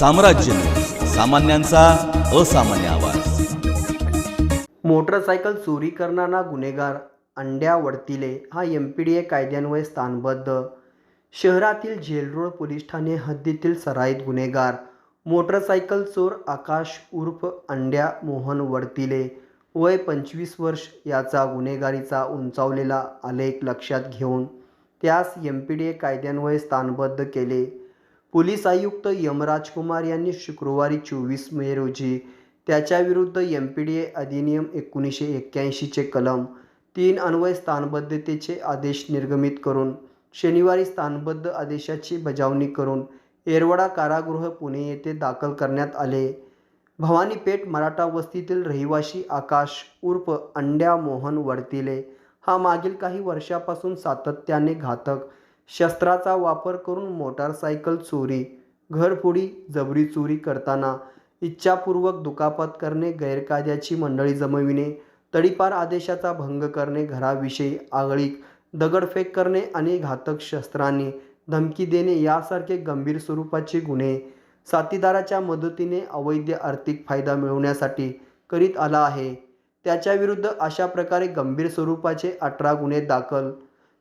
साम्राज्य. सामान्यांचा असामान्य आवाज. मोटरसायकल चोरी करणारा गुन्हेगार अंड्या वडतिले हा एम पी डी ए कायद्यान्वये स्थानबद्ध. शहरातील जेलरोड पोलीस ठाणे हद्दीतील सराईत गुन्हेगार. मोटरसायकल चोर आकाश उर्फ अंड्या मोहन वडतिले. वय पंचवीस वर्ष याचा गुन्हेगारीचा उंचावलेला आलेख लक्षात घेऊन त्यास एम पी डी ए कायद्यान्वये स्थानबद्ध केले. पोलीस आयुक्त यमराज कुमार यांनी शुक्रवारी चोवीस मे रोजी त्याच्याविरुद्ध एम पी डी ए अधिनियम एकोणीसशे एक्क्याऐंशीचे कलम तीन अन्वय स्थानबद्धतेचे आदेश निर्गमित करून शनिवारी स्थानबद्ध आदेशाची बजावणी करून येरवडा कारागृह पुणे येथे दाखल करण्यात आले. भवानीपेठ मराठा वस्तीतील रहिवाशी आकाश उर्फ अंड्या मोहन वडतिले हा मागील काही वर्षापासून सातत्याने घातक शस्त्राचा वापर करून मोटारसायकल चोरी घरफोडी जबरी चोरी करताना इच्छापूर्वक दुखापत करणे गैरकायद्याची मंडळी जमविणे तडीपार आदेशाचा भंग करणे घराविषयी आगळीक दगडफेक करणे आणि घातक शस्त्रांनी धमकी देणे यासारखे गंभीर स्वरूपाचे गुन्हे साथीदाराच्या मदतीने अवैध आर्थिक फायदा मिळवण्यासाठी करीत आला आहे. त्याच्याविरुद्ध अशा प्रकारे गंभीर स्वरूपाचे अठरा गुन्हे दाखल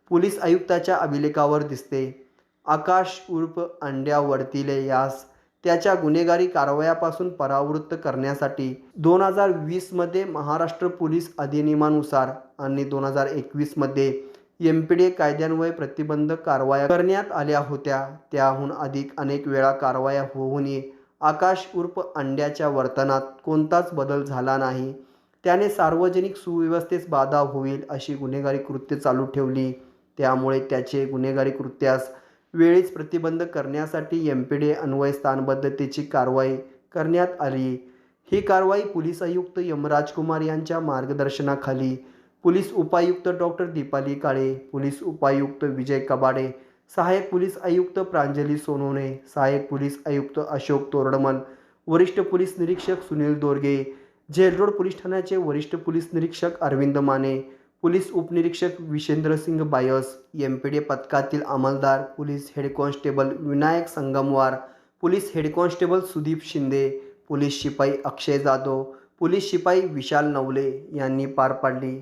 पोलीस आयुक्ताच्या अभिलेखावर दिसते. आकाश उर्फ अंड्या वडतिले यास त्याच्या गुन्हेगारी कारवायापासून परावृत्त करण्यासाठी दोन हजार वीसमध्ये महाराष्ट्र पोलीस अधिनियमानुसार आणि दोन हजार एकवीसमध्ये एम पी डी कायद्यान्वये प्रतिबंधक कारवाया करण्यात आल्या होत्या. त्याहून अधिक अनेक वेळा कारवाया होऊनही आकाश उर्फ अंड्याच्या वर्तनात कोणताच बदल झाला नाही. त्याने सार्वजनिक सुव्यवस्थेस बाधा होईल अशी गुन्हेगारी कृत्य चालू ठेवली. त्यामुळे त्याचे गुन्हेगारी कृत्यास वेळीच प्रतिबंध करण्यासाठी एम पी डी अन्वय स्थानबद्धतेची कारवाई करण्यात आली. ही कारवाई पोलीस आयुक्त यम राजकुमार यांच्या मार्गदर्शनाखाली पोलीस उपायुक्त डॉक्टर दीपाली काळे पोलीस उपायुक्त विजय कबाडे सहाय्यक पोलीस आयुक्त प्रांजली सोनवणे सहाय्यक पोलीस आयुक्त अशोक तोरडमल वरिष्ठ पोलीस निरीक्षक सुनील दोरगे जेलरोड पोलीस ठाण्याचे वरिष्ठ पोलीस निरीक्षक अरविंद माने पोलीस उपनिरीक्षक Vishendrasingh Bais M P D पथकातील अंमलदार police head constable Vinayak Sangamwar police head constable Sudeep Shinde police शिपाई अक्षय जाधव पोलीस शिपाई विशाल नवले यांनी पार पाडली.